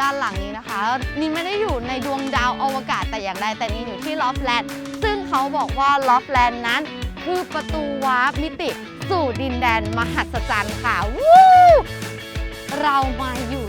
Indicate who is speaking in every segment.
Speaker 1: ด้านหลังนี้นะคะนี่ไม่ได้อยู่ในดวงดาวอวกาศแต่อย่างใดแต่นี่อยู่ที่ลอฟแลนด์ซึ่งเขาบอกว่าลอฟแลนด์นั้น คือประตูวาร์ปมิติ สู่ดินแดนมหัศจรรย์ค่ะวู้เรามาอยู่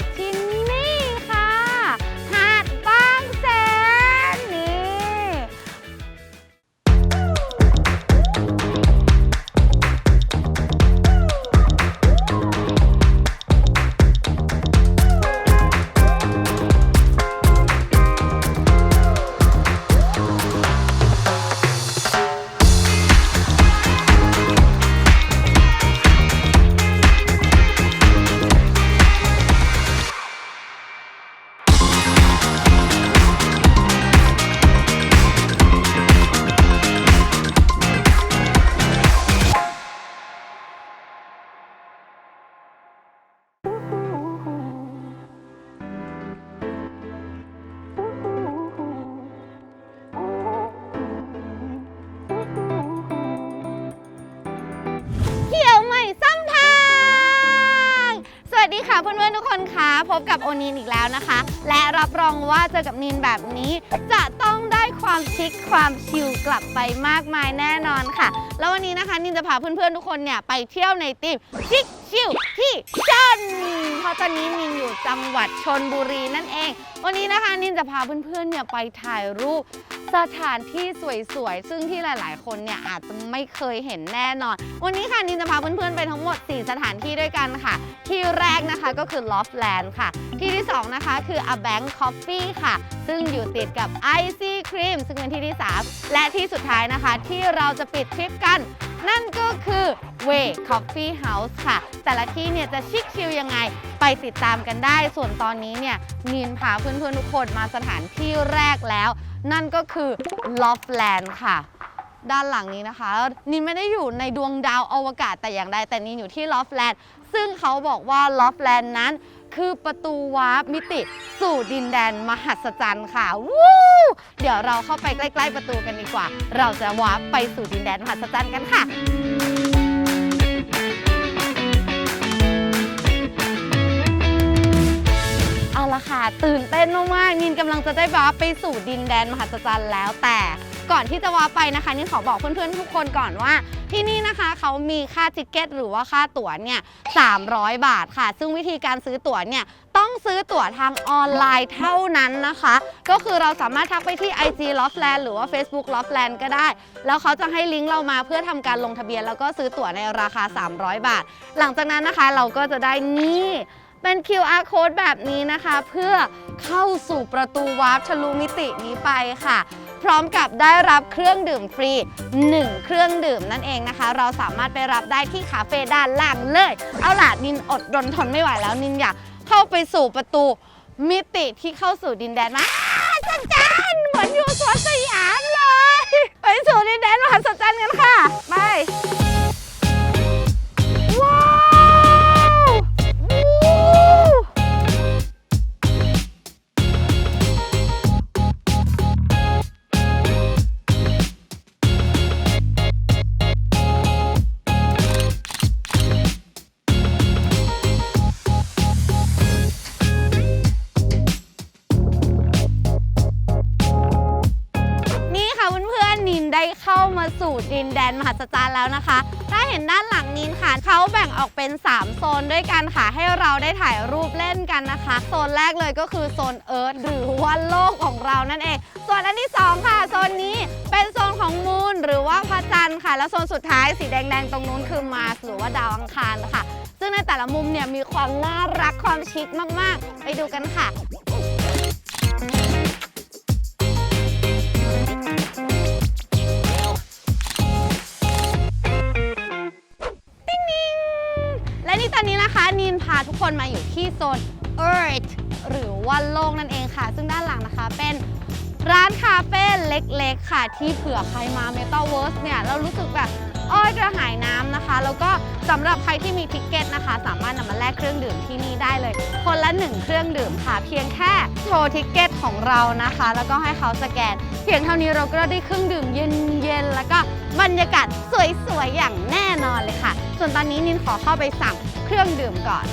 Speaker 1: และรับรองว่าเจอกับนินแบบนี้ จะต้องได้ความชิคความชิลกลับไปมากมายแน่นอนค่ะ แล้ววันนี้นะคะนินจะพาเพื่อนๆทุกคนเนี่ยไปเที่ยวในทีมชิคชิลที่จันเพราะตอนนี้นินอยู่จังหวัดชนบุรีนั่นเอง วันนี้นะคะนินจะพาเพื่อนๆเนี่ยไปถ่ายรูป สถานที่สวยๆ ซึ่งที่หลายๆ คนเนี่ยอาจจะไม่เคยเห็นแน่นอน วันนี้ค่ะนินจะพาเพื่อนๆ ไปทั้งหมด 4 สถานที่ด้วยกันค่ะ ที่แรกนะคะก็คือ Loftland ค่ะ ที่ที่ 2 นะคะคือ A Bank Coffee ค่ะ ซึ่งอยู่ติดกับ Icy Cream ซึ่งเป็นที่ที่ 3 และที่สุดท้ายนะคะ ที่เราจะปิดทริปกัน นั่นก็คือ Way Coffee House ค่ะ แต่ละที่เนี่ยจะชิคชิลยังไงไปติดตามกันได้ ส่วนตอนนี้เนี่ยนินพาเพื่อนๆ ทุกคนมาสถานที่แรกแล้ว นั่นก็คือ Love Land ค่ะ ด้านหลังนี้นะคะ นินไม่ได้อยู่ในดวงดาวอวกาศแต่อย่างใดแต่นินอยู่ที่ Love Land ซึ่งเขาบอกว่า Love Land นั้น คือประตูวาร์ปมิติสู่ดินแดนมหัศจรรย์ค่ะวู้เดี๋ยวเราเข้าไปใกล้ ๆ ประตูกันดีกว่า เราจะวาร์ปไปสู่ดินแดนมหัศจรรย์กันค่ะ ละค่ะ ตื่นเต้นมากๆนินกำลังจะได้วาร์ปไปสู่ดินแดนมหัศจรรย์แล้วแต่ ก่อนที่จะวาร์ปไปนะคะนินขอบอกเพื่อนๆทุกคนก่อนว่า ที่นี่นะคะเขามีค่าติเก็ตหรือว่าค่าตั๋วเนี่ย300 บาทค่ะ ซึ่งวิธีการซื้อตั๋วเนี่ยต้องซื้อตั๋วทางออนไลน์เท่านั้นนะคะ ก็คือเราสามารถทักไปที่ IG Loftland หรือว่า Facebook Loftland ก็ได้ แล้วเขาจะให้ลิงก์เรามาเพื่อทำการลงทะเบียน แล้วก็ซื้อตั๋วในราคา 300 บาท หลังจากนั้นนะคะเราก็จะได้นี่ เป็น QR code แบบนี้นะคะ เพื่อเข้าสู่ประตูวาร์ปทะลุมิตินี้ไปค่ะ พร้อมกับได้รับเครื่องดื่มฟรี 1 เครื่องดื่มนั่นเองนะคะ เราสามารถไปรับได้ที่คาเฟ่ด้านล่างเลย เอาล่ะนินอดรนทนไม่ไหวแล้วนินอยากเข้าไปสู่ประตูมิติที่เข้าสู่ดินแดนมาสัจจันเหมือนอยู่สวนสยามเลย ไปสู่ดินแดนมหัศจรรย์กันค่ะ ไป ออกเป็น 3 โซนด้วยกันค่ะ ให้เราได้ถ่ายรูปเล่นกันนะคะ โซนแรกเลยก็คือโซนเอิร์ธหรือว่าโลกของเรานั่นเอง ส่วนอันที่ 2 ค่ะ โซนนี้เป็นโซนของมูนหรือว่าพระจันทร์ค่ะ แล้วโซนสุดท้ายสีแดงๆ ตรงนู้นคือมาสหรือว่าดาวอังคารค่ะ ซึ่งในแต่ละมุมเนี่ยมีความน่ารักความชิคมากๆ ไปดูกันค่ะ ทุกคนมาอยู่ที่โซน Earth หรือว่าโลกนั่นเองค่ะ ซึ่งด้านหลังนะคะเป็นร้านคาเฟ่เล็กๆ ค่ะ ที่เผื่อใครมา Metaverse เนี่ย เรารู้สึกแบบอ้อยกระหายน้ำนะคะ แล้วก็สำหรับใครที่มีทิกเก็ตนะคะ สามารถนำมาแลกเครื่องดื่มที่นี่ได้เลย คนละ1เครื่องดื่มค่ะ เพียงแค่โชว์ทิกเก็ตของเรานะคะ แล้วก็ให้เขาสแกน เพียงเท่านี้เราก็ได้เครื่องดื่มเย็นๆแล้วก็บรรยากาศสวยๆอย่างแน่นอนเลยค่ะ ส่วนตอนนี้นินขอเข้าไปสั่งเครื่องดื่มก่อน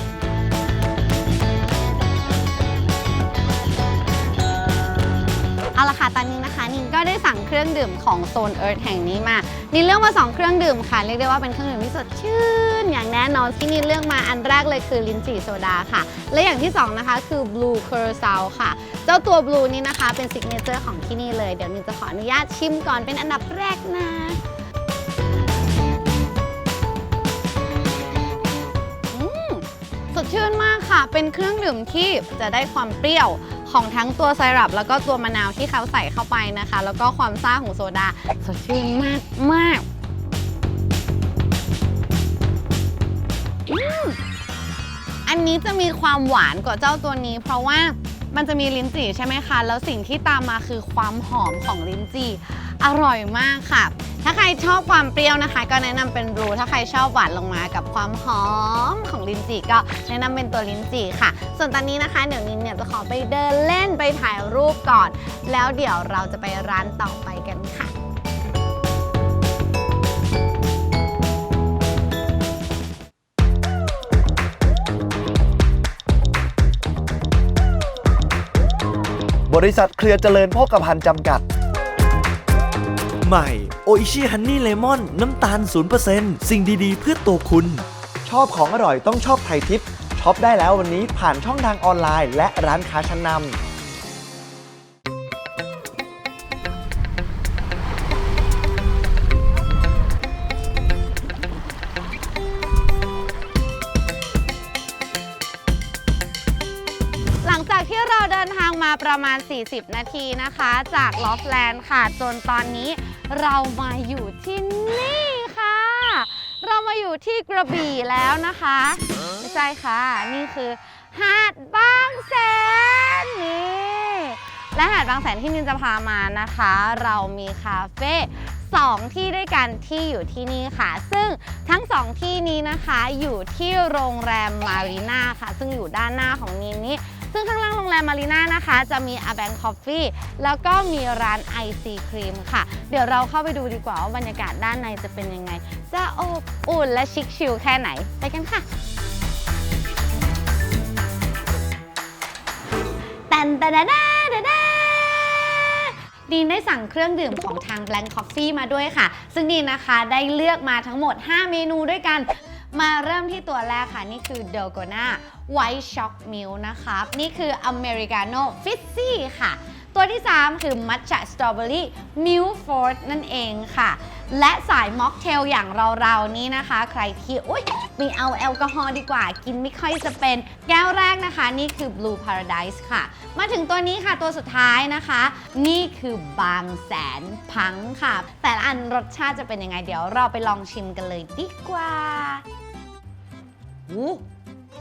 Speaker 1: เอาละค่ะตอนนี้นะคะนินก็ได้สั่งเครื่องดื่มของโซนเอิร์ธแห่งนี้มานินเลือกมา 2 เครื่องดื่มค่ะเรียกได้ว่าเป็นเครื่องดื่มที่สดชื่น อย่างแน่นอนที่นินเลือกมาอันแรกเลยคือลิ้นจี่โซดาค่ะ และอย่างที่ 2 นะคะ คือ Blue Curacao ค่ะ เจ้าตัว Blue นี้นะคะเป็นซิกเนเจอร์ของที่นี่เลยเดี๋ยวนินจะขออนุญาตชิมก่อนเป็นอันดับแรกนะสดชื่นมากค่ะ เป็นเครื่องดื่มที่จะได้ความเปรี้ยว ของทั้งตัวไซรัปแล้วก็ตัวมะนาวที่เขาใส่เข้าไปนะคะ แล้วก็ความซ่าของโซดาสดชื่นมากมากอันนี้จะมีความหวานกว่าเจ้าตัวนี้ เพราะว่า มันจะมีลิ้นจี่ใช่ไหมคะ แล้วสิ่งที่ตามมาคือความหอมของลิ้นจี่อร่อยมากค่ะ ถ้าใครชอบความเปรี้ยวนะคะ ก็แนะนำเป็นบลูถ้าใครชอบหวานลงมากับความหอมของลิ้นจี่ก็แนะนำเป็นตัวลิ้นจี่ค่ะ ส่วนตอนนี้นะคะเดี๋ยวนินเนี่ยจะขอไปเดินเล่นไปถ่ายรูปก่อน แล้วเดี๋ยวเราจะไปร้านต่อไปกันค่ะ
Speaker 2: บริษัทเครือเจริญโภคภัณฑ์จำกัด
Speaker 3: ใหม่โออิชิฮันนี่เลมอนน้ำตาล 0%สิ่งดีๆ เพื่อตัวคุณ
Speaker 2: ชอบของอร่อยต้องชอบไทยทิปช็อปได้แล้ววันนี้ผ่านช่องทางออนไลน์ และร้านค้าชั้นนำ
Speaker 1: ประมาณ 40 นาทีนะคะ จากลอฟแลนด์ค่ะ จนตอนนี้เรามาอยู่ที่นี่ค่ะ เรามาอยู่ที่กระบี่แล้วนะคะไม่ใช่ค่ะ นี่คือ หาดบางแสนนี่และหาดบางแสนที่นินจะพามานะคะ เรามีคาเฟ่สองที่ด้วยกันที่อยู่ที่นี่ค่ะ ซึ่งทั้งสองที่นี้นะคะอยู่ที่โรงแรมมารีนาค่ะ ซึ่งอยู่ด้านหน้าของนินนี้ ซึ่งข้างล่างโรงแรมมารีน่านะคะ จะมีอาแบงคอฟฟี่แล้วก็มีร้านไอซีครีมค่ะ เดี๋ยวเราเข้าไปดูดีกว่าว่าบรรยากาศด้านในจะเป็นยังไง จะอบอุ่นและชิคชิลแค่ไหน ไปกันค่ะแตนตะดาดาดาดาดีนได้สั่งเครื่องดื่มของทาง Blank Coffee มาด้วยค่ะ ซึ่งดีนนะคะได้เลือกมาทั้งหมด 5 เมนูด้วยกัน มาเริ่มที่ตัวแรกค่ะ นี่คือ d o g o n a White Shock Milk นะคะนี่คือ Americano Fizzy ค่ะ ตัวที่ 3 คือ Matcha Strawberry Milk Fort นั่นเองค่ะ และสายม็อกเทลอย่างเราๆนี้นะคะ ใครที่อุ๊ยไม่เอาแอลกอฮอล์ดีกว่า กินไม่ค่อยจะเป็น แก้วแรกนะคะ นี่คือ Blue Paradise ค่ะ มาถึงตัวนี้ค่ะตัวสุดท้ายนะคะ นี่คือบางแสนพังค่ะ แต่ละอันรสชาติจะเป็นยังไงเดี๋ยวเราไปลองชิมกันเลยดีกว่า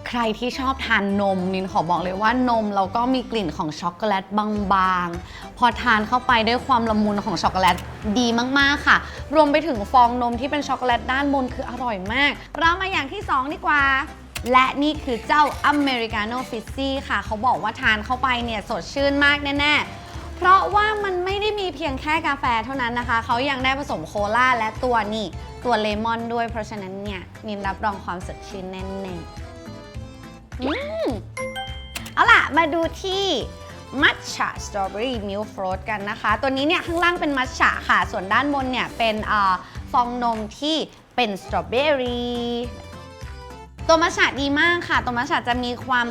Speaker 1: ใครที่ชอบทานนมนินขอบอกเลยว่านมแล้วก็มีกลิ่นของช็อกโกแลตบางๆ พอทานเข้าไปด้วยความละมุนของช็อกโกแลตดีมากๆค่ะ รวมไปถึงฟองนมที่เป็นช็อกโกแลตด้านบนคืออร่อยมาก เรามาอย่างที่ 2 ดีกว่า และนี่คือเจ้า Americano Fizzy ค่ะ เขาบอกว่าทานเข้าไปเนี่ยสดชื่นมากแน่ๆ เพราะว่ามันไม่ได้มีเพียงแค่กาแฟเท่านั้นนะคะ เขายังได้ผสมโคลาและตัวนี่ตัวเลมอนด้วย เพราะฉะนั้นเนี่ยนินรับรองความสดชื่นแน่นๆอืมเอาล่ะ มาดูที่มัทฉะสตรอเบอรี่มิลฟร t กันนะคะ ตัวนี้เนี่ยข้างล่างเป็นมัทฉะค่ะ ส่วนด้านบนเนี่ยเป็นอฟองนมที่เป็นสตรอเบอรี่ตัวมัทฉะดีมากค่ะ ตัวมัทฉะจะมีความ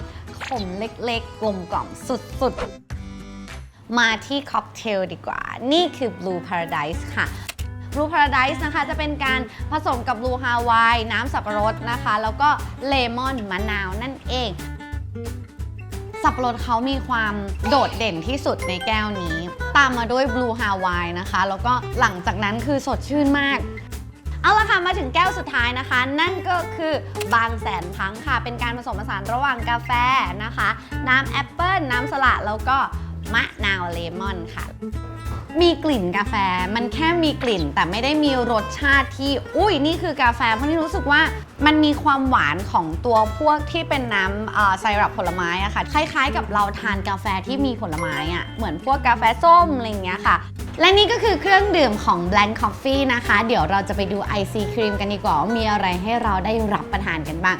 Speaker 1: ขมเล็กๆ กลมกล่อมสุดๆ มาที่ค็อกเทลดีกว่า นี่คือ Blue Paradise ค่ะ Blue Paradise นะคะ จะเป็นการผสมกับ Blue Hawaii น้ำสับปะรดนะคะ แล้วก็เลมอนมะนาวนั่นเอง สับปะรดเขามีความโดดเด่นที่สุดในแก้วนี้ ตามมาด้วย Blue Hawaii นะคะ แล้วก็หลังจากนั้นคือสดชื่นมากเอาละค่ะ มาถึงแก้วสุดท้ายนะคะ นั่นก็คือบางแสนพังค่ะ เป็นการผสมผสานระหว่างกาแฟนะคะ น้ำแอปเปิลน้ำสละแล้วก็ มะนาวเลมอนค่ะ มีกลิ่นกาแฟมันแค่มีกลิ่นแต่ไม่ได้มีรสชาติที่ อุ้ยนี่คือกาแฟเพราะนี่รู้สึกว่ามันมีความหวานของตัวพวกที่เป็นน้ำไซรัปผลไม้อะค่ะ คล้ายๆ กับเราทานกาแฟที่มีผลไม้อะเหมือนพวกกาแฟส้มอะไรเงี้ยค่ะ และนี่ก็คือเครื่องดื่มของ Blank Coffee นะคะ เดี๋ยวเราจะไปดูไอซีครีมกันดีกว่าว่ามีอะไรให้เราได้รับประทานกันบ้าง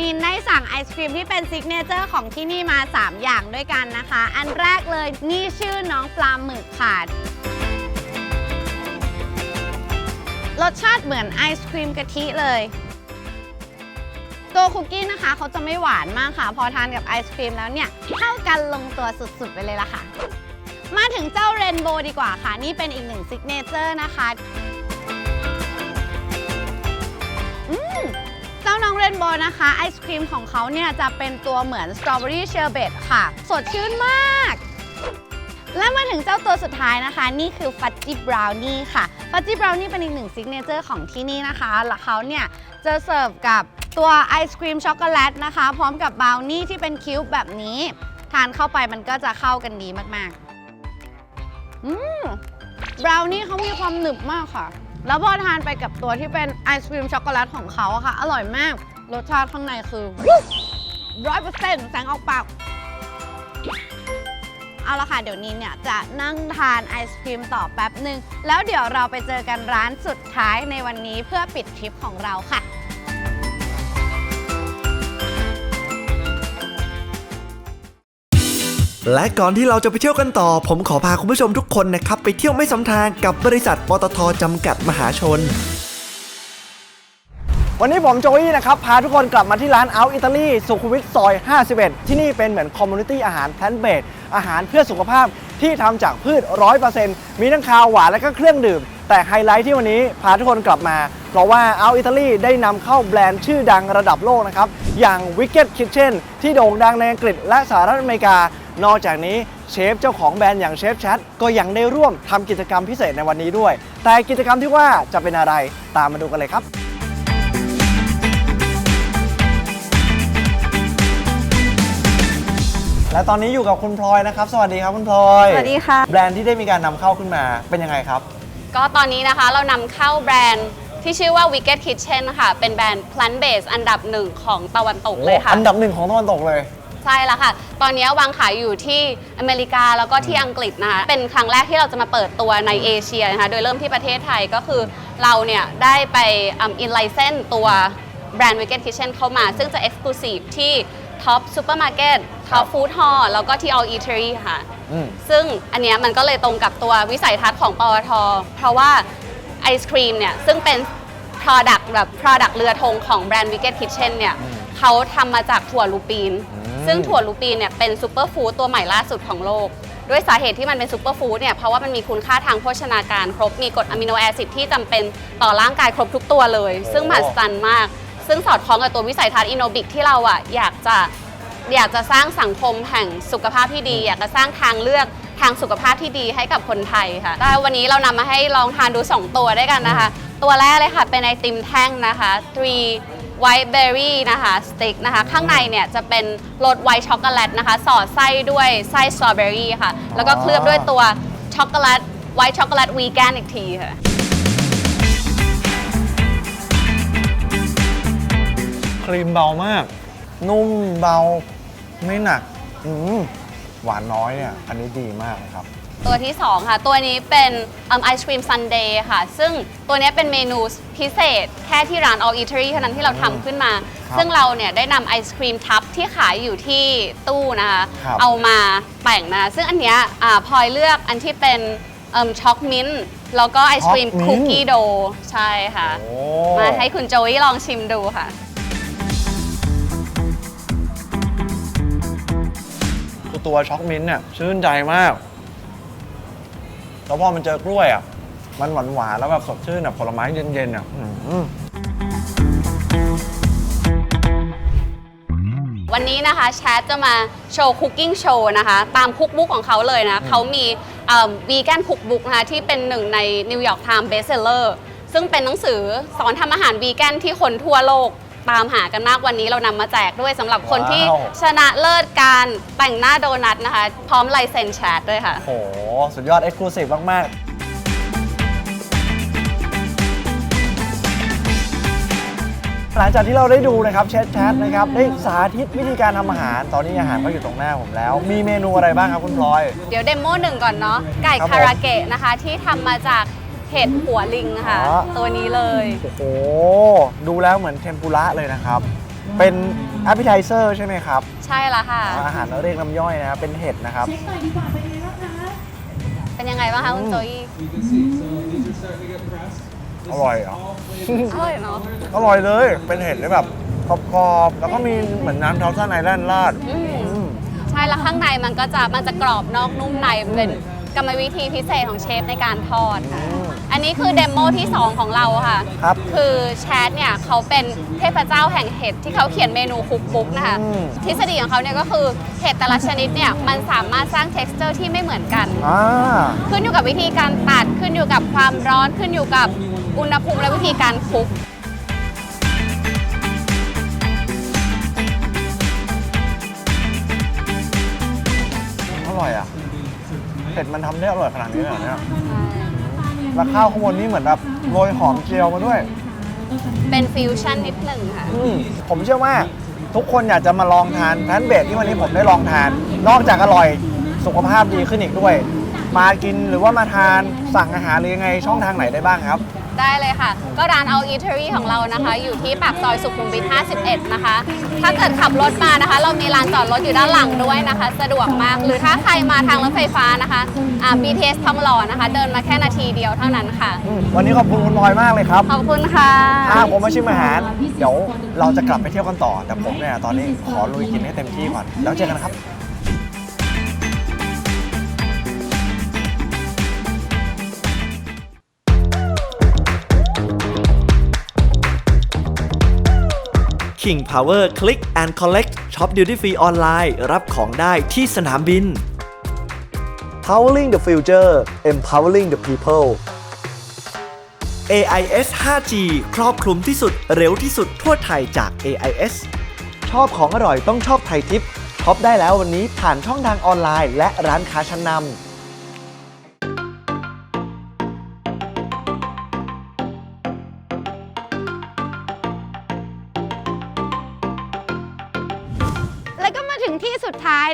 Speaker 1: นินได้สั่งไอศครีมที่เป็นซิกเนเจอร์ของที่นี่มา 3 อย่างด้วยกันนะคะ อันแรกเลยนี่ชื่อน้องปลาหมึกค่ะรสชาติเหมือนไอศครีมกะทิเลย ตัวคุกกี้นะคะเขาจะไม่หวานมากค่ะ พอทานกับไอศครีมแล้วเนี่ย เข้ากันลงตัวสุดๆ ไปเลยล่ะค่ะ มาถึงเจ้าเรนโบว์ดีกว่าค่ะ นี่เป็นอีกหนึ่งซิกเนเจอร์นะคะ เจ้าน้องเรนโบนะคะ ไอศครีมของเขาเนี่ยจะเป็นตัวเหมือนสตรอเบอรี่เชอร์เบตค่ะ สดชื่นมาก และมาถึงเจ้าตัวสุดท้ายนะคะ นี่คือฟัจจี้บราวนี่ค่ะ ฟัจจี้บราวนี่เป็นอีกหนึ่งซิกเนเจอร์ของที่นี่นะคะแล้วเขาเนี่ยจะเสิร์ฟกับตัวไอศครีมช็อกโกแลตนะคะ พร้อมกับบราวนี่ที่เป็นคิวบ์แบบนี้ ทานเข้าไปมันก็จะเข้ากันดีมากๆ อืมบราวนี่เขามีความหนึบมากค่ะ แล้วพอทานไปกับตัวที่เป็นไอศครีมช็อกโกแลตของเขาอะค่ะ อร่อยมาก รสชาติข้างในคือร้อยเปอร์เซ็นต์แสงออกปาก เอาละค่ะ เดี๋ยวนี้เนี่ยจะนั่งทานไอศครีมต่อแป๊บหนึ่ง แล้วเดี๋ยวเราไปเจอกันร้านสุดท้ายในวันนี้เพื่อปิดทริปของเราค่ะ
Speaker 3: และก่อนที่เราจะไปเที่ยวกันต่อ ผมขอพาคุณผู้ชมทุกคนนะครับ ไปเที่ยวไม่ซ้ำทางกับบริษัทปตทจำกัดมหาชน
Speaker 2: วันนี้ผมโจวี่นะครับ พาทุกคนกลับมาที่ร้านเอาอิตาลีสุขุมวิทซอย 51 ที่นี่เป็นเหมือนคอมมูนิตี้อาหารแพลนเบดอาหารเพื่อสุขภาพที่ทำจากพืช 100%มีทั้งคาวหวานและก็เครื่องดื่ม แต่ไฮไลท์ที่วันนี้พาทุกคนกลับมา เพราะว่าเอาอิตาลีได้นำเข้าแบรนด์ชื่อดังระดับโลกนะครับ อย่าง Wicked Kitchen ที่โด่งดังในอังกฤษและสหรัฐอเมริกานอกจากนี้เชฟเจ้าของแบรนด์อย่างเชฟแชทก็ยังได้ร่วมทำกิจกรรมพิเศษในวันนี้ด้วย แต่กิจกรรมที่ว่าจะเป็นอะไรตามมาดูกันเลยครับ และตอนนี้อยู่กับคุณพลอยนะครับ สวัสดีครับคุณพลอย
Speaker 1: สวัสดีค่ะ
Speaker 2: แบรนด์ที่ได้มีการนำเข้าขึ้นมาเป็นยังไงครับ
Speaker 4: ก็ตอนนี้นะคะเรานำเข้าแบรนด์ที่ชื่อว่า Wicked Kitchen ค่ะ เป็นแบรนด์ plant based อันดับหนึ่งของตะวันตกเลยค่ะ
Speaker 2: อันดับหนึ่งของตะวันตกเลย
Speaker 4: ใช่แล้วค่ะ ตอนนี้วางขายอยู่ที่อเมริกาแล้วก็ที่อังกฤษนะคะ เป็นครั้งแรกที่เราจะมาเปิดตัวในเอเชียนะคะ โดยเริ่มที่ประเทศไทยก็คือเราเนี่ยได้ไปอินไลเซนตัวแบรนด์ Wicked Kitchen เข้ามา ซึ่งจะ Exclusive ที่ Top Supermarket Top Food Hall แล้วก็ที่ All Eatery ค่ะ
Speaker 2: อืม
Speaker 4: ซึ่งอันเนี้ยมันก็เลยตรงกับตัววิสัยทัศน์ของปอทเพราะว่าไอศครีมเนี่ย ซึ่งเป็น Product แบบ Product เรือธงของแบรนด์ Wicked Kitchen เนี่ย
Speaker 2: อืม
Speaker 4: เขาทำมาจากถั่วลูปีน
Speaker 2: อืม
Speaker 4: ซึ่งถั่วลูปีนเนี่ยเป็นซูเปอร์ฟู้ดตัวใหม่ล่าสุดของโลก ด้วยสาเหตุที่มันเป็นซูเปอร์ฟู้ดเนี่ย เพราะว่ามันมีคุณค่าทางโภชนาการครบ มีกรดอะมิโนแอซิดที่จำเป็นต่อร่างกายครบทุกตัวเลย ซึ่งมหัศจรรย์มาก ซึ่งสอดคล้องกับตัววิสัยทัศน์อินโนบิกที่เราอะอยากจะ อยากจะสร้างสังคมแห่งสุขภาพที่ดี อยากจะสร้างทางเลือกทางสุขภาพที่ดีให้กับคนไทยค่ะได้วันนี้เรานำมาให้ลองทานดู 2 ตัวด้วยกันนะคะ ตัวแรกเลยค่ะ เป็นไอติมแท่งนะคะ three white berry นะคะสติ๊กนะคะ ข้างในเนี่ยจะเป็นรสไวท์ช็อกโกแลตนะคะ สอดไส้ด้วยไส้สตรอเบอรี่ค่ะ แล้วก็เคลือบด้วยตัวช็อกโกแลตไวท์ช็อกโกแลตวีแกนอีกทีค่ะ
Speaker 2: ครีมเบามาก นุ่มเบา ไม่หนักอืมหวานน้อยเนี่ยอันนี้ดีมากนะครับ
Speaker 4: ตัวที่ 2 ค่ะ ตัวนี้เป็นไอศครีมซันเดย์ค่ะ ซึ่งตัวนี้เป็นเมนูพิเศษ แค่ที่ร้าน All Eatery เท่านั้นที่เราทำขึ้นมา
Speaker 2: ครับ
Speaker 4: ซึ่งเราเนี่ยได้นำไอศครีมทับที่ขายอยู่ที่ตู้นะคะ
Speaker 2: ครับ
Speaker 4: เอามาแต่งนะ ซึ่งอันเนี้ยอ่าพลอยเลือกอันที่เป็นช็อกมิ้นท์แล้วก็ไอศครีม
Speaker 2: ช็อกมิ้นท์
Speaker 4: คุกกี้โดใช่ค่ะ
Speaker 2: โอ้
Speaker 4: มาให้คุณโจวี่ลองชิมดูค่ะ
Speaker 2: ตัวช็อกมิ้นท์เนี่ยชื่นใจมาก แล้วพอมันเจอกล้วยอะ มันหวานหวานๆแล้วแบบสดชื่นแบบผลไม้เย็นๆอะอืม
Speaker 4: วันนี้นะคะแชทจะมาโชว์คุกกิ้งโชว์นะคะ ตามคุกบุ๊กของเขาเลยนะ เขามีวีแกนคุกบุ๊กนะคะที่เป็นหนึ่งในนิวยอร์กไทม์เบสเซลเลอร์ซึ่งเป็นหนังสือสอนทำอาหารวีแกนที่คนทั่วโลก ตามหากันมากวันนี้เรานำมาแจกด้วยสำหรับคนที่
Speaker 2: ว้าว
Speaker 4: ชนะเลิศการแต่งหน้าโดนัทนะคะ พร้อมลายเซ็นแชทด้วยค่ะ
Speaker 2: โห สุดยอดเอ็กซ์คลูซีฟมาก ๆ หลังจากที่เราได้ดูนะครับแชทแชทนะครับ ได้สาธิตวิธีการทำอาหาร ตอนนี้อาหารก็อยู่ตรงหน้าผมแล้ว มีเมนูอะไรบ้างครับคุณพลอย
Speaker 4: เดี๋ยวเดโมหนึ่งก่อนเนาะไก่
Speaker 2: ครับผม
Speaker 4: คาราเกะนะคะที่ทำมาจาก เห็ดหัวลิงค่ะ
Speaker 2: อ๋อ
Speaker 4: ตัวนี้เลย
Speaker 2: โอ้โห ดูแล้วเหมือนเทมปุระเลยนะครับ เป็น a p p e t i z e r ใช่ไหมครับ
Speaker 4: ใช่ละค่ะ
Speaker 2: อาหารเรียกน้ำย่อยนะครับ เป็นเห็ดนะครับ
Speaker 4: เป็นยังไงบ้างคะคุณโจยี่
Speaker 2: อร่อยเหรอ
Speaker 4: อร่อยเนาะ
Speaker 2: อร่อยเลย เป็นเห็ดที่แบบกรอบๆ แล้วก็มีเหมือนน้ำทอสซันไอแลนด์ราด
Speaker 4: อืม
Speaker 2: อืม
Speaker 4: ใช่แล้วข้างในมันก็จะมันจะกรอบนอกนุ่มในเป็นกรรมวิธีพิเศษของเชฟในการทอดค่ะอั นนี้คือเดโมที่ 2 ของเราค่ะ
Speaker 2: ครับ
Speaker 4: คือแชทเนี่ยเขาเป็นเทพเจ้าแห่งเห็ดที่เขาเขียนเมนูคุกบุ๊กนะคะ
Speaker 2: อืม
Speaker 4: ทฤษฎีของเขาเนี่ยก็คือเห็ดแต่ละชนิดเนี่ยมันสามารถสร้าง t e x t อร์ที่ไม่เหมือนกัน
Speaker 2: อ่า
Speaker 4: ขึ้นอยู่กับวิธีการตัดขึ้นอยู่กับความร้อนขึ้นอยู่กับอุณหภูมิและวิธีการคลุก
Speaker 2: อร่อยอะเห็ดมันทำได้อร่อยขนาดนี้เลยเหรอเนี่ย แล้วข้าวข้างบนนี่เหมือนแบบโรยหอมเจียวมาด้วย
Speaker 4: เป็นฟิวชั่นนิดหนึ่งค่ะ
Speaker 2: อืมผมเชื่อว่าทุกคนอยากจะมาลองทานแพนเบดที่วันนี้ผมได้ลองทาน นอกจากอร่อยสุขภาพดีขึ้นอีกด้วย มากินหรือว่ามาทานสั่งอาหารหรือยังไงช่องทางไหนได้บ้างครับ
Speaker 4: ได้เลยค่ะ ก็ร้านเอาอีเทอรี่ของเรานะคะ อยู่ที่ปากซอยสุขุมวิท 51 นะคะ ถ้าเกิดขับรถมานะคะ เรามีลานจอดรถอยู่ด้านหลังด้วยนะคะ สะดวกมาก หรือถ้าใครมาทางรถไฟฟ้านะคะอ่า BTS ทองหล่อนะคะ เดินมาแค่นาทีเดียวเท่านั้นค่ะ
Speaker 2: อืมวันนี้ขอบคุณคุณพลอยมากเลยครับ
Speaker 4: ขอบคุณค่ะ
Speaker 2: ถ้าผมมาชิมอาหาร เดี๋ยวเราจะกลับไปเที่ยวกันต่อ แต่ผมเนี่ยตอนนี้ขอลุยกินให้เต็มที่ก่อน แล้วเจอกันครับ
Speaker 3: King Power Click and Collect Shop Duty Free ออนไลน์ รับของได้ที่สนามบิน
Speaker 2: Powering the future empowering the people
Speaker 3: AIS 5G ครอบคลุมที่สุดเร็วที่สุดทั่วไทยจาก AIS
Speaker 2: ชอบของอร่อยต้องชอบไทยทิปช็อปได้แล้ววันนี้ผ่านช่องทางออนไลน์ และร้านค้าชั้นนำ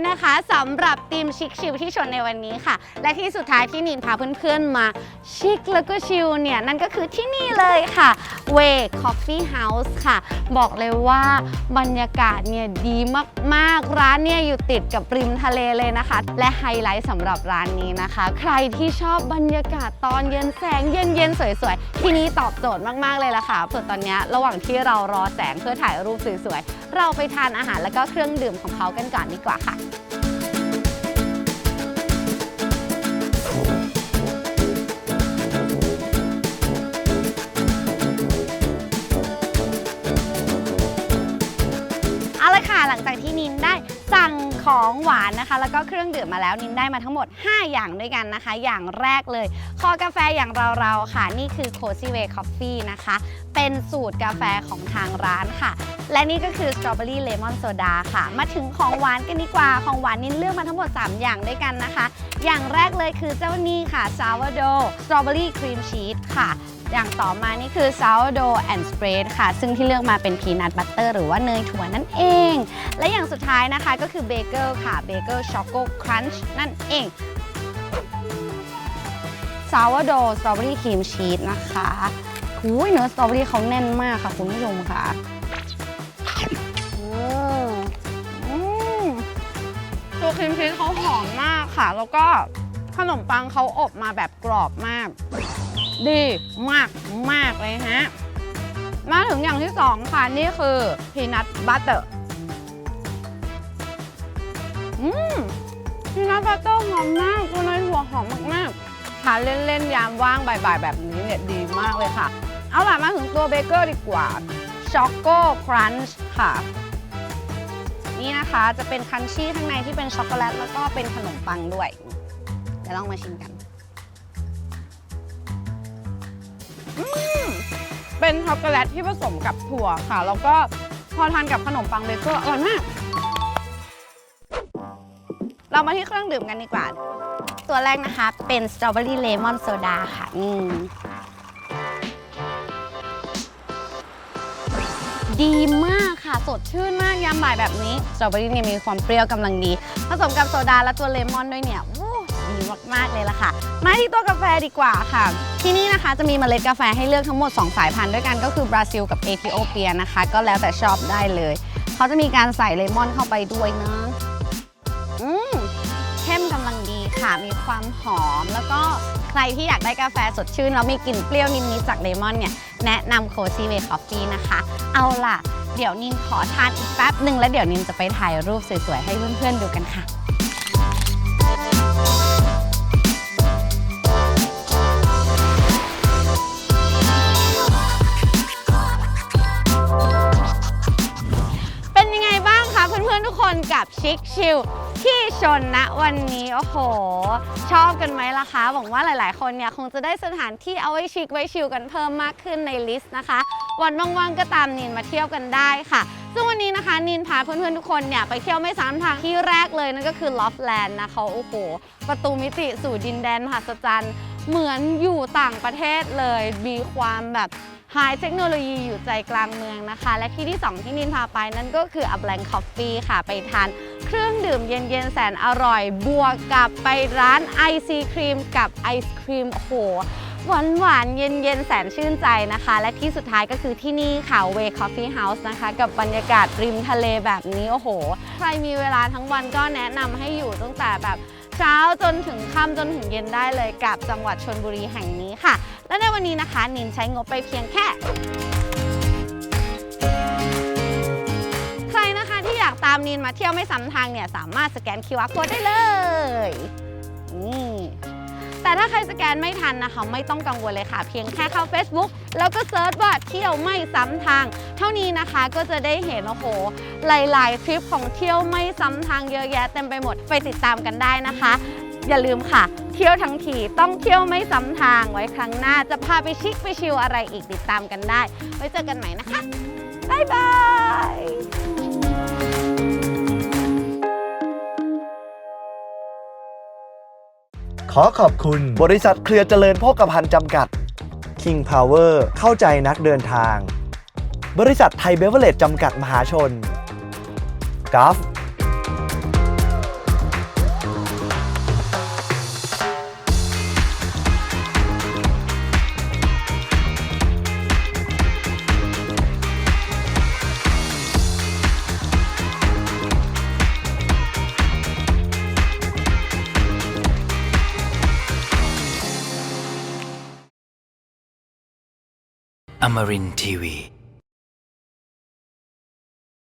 Speaker 1: นะคะสำหรับ มชิคชิลที่ชนในวันนี้ค่ะ และที่สุดท้ายที่นินพาเพื่อนๆมาชิคแล้วก็ชิลเนี่ย นั่นก็คือที่นี่เลยค่ะ Way Coffee House ค่ะ บอกเลยว่าบรรยากาศเนี่ยดีมากๆ ร้านเนี่ยอยู่ติดกับริมทะเลเลยนะคะ และไฮไลท์สำหรับร้านนี้นะคะ ใครที่ชอบบรรยากาศตอนเย็นแสงเย็นๆ สวยๆ ที่นี่ตอบโจทย์มากๆเลยล่ะค่ะ ส่วนตอนนี้ระหว่างที่เรารอแสงเพื่อถ่ายรูปสวยๆ เราไปทานอาหารแล้วก็เครื่องดื่มของเขากันก่อนดีกว่าค่ะ ของหวานนะคะ แล้วก็เครื่องดื่มมาแล้วนินได้มาทั้งหมด 5 อย่างด้วยกันนะคะ อย่างแรกเลย คอกาแฟอย่างเราๆค่ะ นี่คือ Cozy Way Coffee นะคะ เป็นสูตรกาแฟของทางร้านค่ะ และนี่ก็คือ Strawberry Lemon Soda ค่ะ มาถึงของหวานกันดีกว่า ของหวานนินเลือกมาทั้งหมด 3 อย่างด้วยกันนะคะ อย่างแรกเลยคือเจ้านี่ค่ะ Sourdough Strawberry Cream Cheese ค่ะ อย่างต่อมานี่คือ sourdough and spread ค่ะ ซึ่งที่เลือกมาเป็น peanut butter หรือว่าเนยถั่วนั่นเอง และอย่างสุดท้ายนะคะก็คือเบเกิลค่ะเบเกิลช็อกโกครันช์นั่นเอง sourdough strawberry cream cheese นะคะหูยเนื้อสตรอเบอรี่เขาแน่นมากค่ะคุณผู้ชมค่ะอืมอืมตัวครีมชีสเขาหอมมากค่ะ แล้วก็ขนมปังเขาอบมาแบบกรอบมาก ดีมากมากเลยฮะ มาถึงอย่างที่สองค่ะ นี่คือพีนัทบัตเตอร์อืมพีนัทบัตเตอร์หอมมากตัวเนยถั่วหอมมากๆทานเล่นๆ ยามว่างบ่ายๆ แบบนี้เนี่ยดีมากเลยค่ะ เอาล่ะมาถึงตัวเบเกอร์ดีกว่าช็อกโกครันช์ค่ะ นี่นะคะจะเป็นคันชี่ข้างในที่เป็นช็อกโกแลตแล้วก็เป็นขนมปังด้วยเดี๋ยวลองมาชิมกัน เป็นช็อกโกแลตที่ผสมกับถั่วค่ะ แล้วก็พอทานกับขนมปังเบเกอร์อร่อยมาก เรามาที่เครื่องดื่มกันดีกว่า ตัวแรกนะคะเป็นสตรอเบอรี่เลมอนโซดาค่ะอืมดีมากค่ะ สดชื่นมากยามบ่ายแบบนี้สตรอเบอรี่เนี่ยมีความเปรี้ยวกำลังดี ผสมกับโซดาและตัวเลมอนด้วยเนี่ยโอ้ดี มากๆเลยล่ะค่ะ มาที่ตัวกาแฟดีกว่าค่ะ ที่นี่นะคะจะมีเมล็ดกาแฟให้เลือกทั้งหมด 2 สายพันธุ์ด้วยกันก็คือบราซิลกับเอธิโอเปียนะคะ ก็แล้วแต่ชอบได้เลย เขาจะมีการใส่เลมอนเข้าไปด้วยนะอืมเข้มกำลังดีค่ะ มีความหอมแล้วก็ใครที่อยากได้กาแฟสดชื่น แล้วมีกลิ่นเปรี้ยวนิดๆจากเลมอนเนี่ย แนะนำโคซีเวคอฟฟี่นะคะ เอาล่ะ เดี๋ยวนินขอทานอีกแป๊บหนึ่งแล้วเดี๋ยวนินจะไปถ่ายรูปสวยๆให้เพื่อนๆดูกันค่ะ กคนกับชิคชิลที่ชนนะวันนี้ โอ้โห ชอบกันไหมล่ะคะ หวังว่าหลายๆ คนเนี่ยคงจะได้สถานที่เอาไว้ชิคไว้ชิลกันเพิ่มมากขึ้นในลิสต์นะคะ วันว่างๆก็ตามนินมาเที่ยวกันได้ค่ะ ซึ่งวันนี้นะคะ นินพาเพื่อนๆทุกคนเนี่ยไปเที่ยวไม่ซ้ำทางที่แรกเลยนั่นก็คือลอฟแลนด์นะคะโอ้โห ประตูมิติสู่ดินแดนมหัศจรรย์ เหมือนอยู่ต่างประเทศเลยมีความแบบ ไฮเทคโนโลยีอยู่ใจกลางเมืองนะคะ และที่ที่ 2 ที่นินพาไปนั่นก็คือ a b l a n k Coffee ค่ะ ไปทานเครื่องดื่มเย็นๆ แสนอร่อย บวกกับไปร้านไอซีครีมกับไอศครีมโอ้โหหวานหวานๆเย็นๆแสนชื่นใจนะคะ และที่สุดท้ายก็คือที่นี่ค่ะ Way Coffee House นะคะ กับบรรยากาศริมทะเลแบบนี้ โอ้โห ใครมีเวลาทั้งวันก็แนะนำให้อยู่ตั้งแต่แบบเช้าจนถึงค่ำจนถึงเย็นได้เลยกับจังหวัดชนบุรีแห่งนี้ค่ะ และในวันนี้นะคะนินใช้งบไปเพียงแค่ ใครนะคะที่อยากตามนินมาเที่ยวไม่ซ้ำทางเนี่ยสามารถสแกน QR code ได้เลยนี่แต่ถ้าใครสแกนไม่ทันนะคะ ไม่ต้องกังวลเลยค่ะ เพียงแค่เข้า Facebook แล้วก็เซิร์ชว่าเที่ยวไม่ซ้ำทาง เท่านี้นะคะก็จะได้เห็นโอ้โห หลาย ๆ ทริปของเที่ยวไม่ซ้ำทางเยอะแยะเต็มไปหมดไปติดตามกันได้นะคะ อย่าลืมค่ะ เที่ยวทั้งทีต้องเที่ยวไม่ซ้ำทางไว้ครั้งหน้าจะพาไปชิคไปชิลอะไรอีกติดตามกันได้ ไว้เจอกันใหม่นะคะ บ๊ายบาย
Speaker 2: ขอขอบคุณบริษัทเครือเจริญโภคภัณฑ์จำกัด King Power เข้าใจนักเดินทาง บริษัทไทยเบเวอร์เลจจำกัดมหาชนกราฟ
Speaker 5: Amarin Tiwi.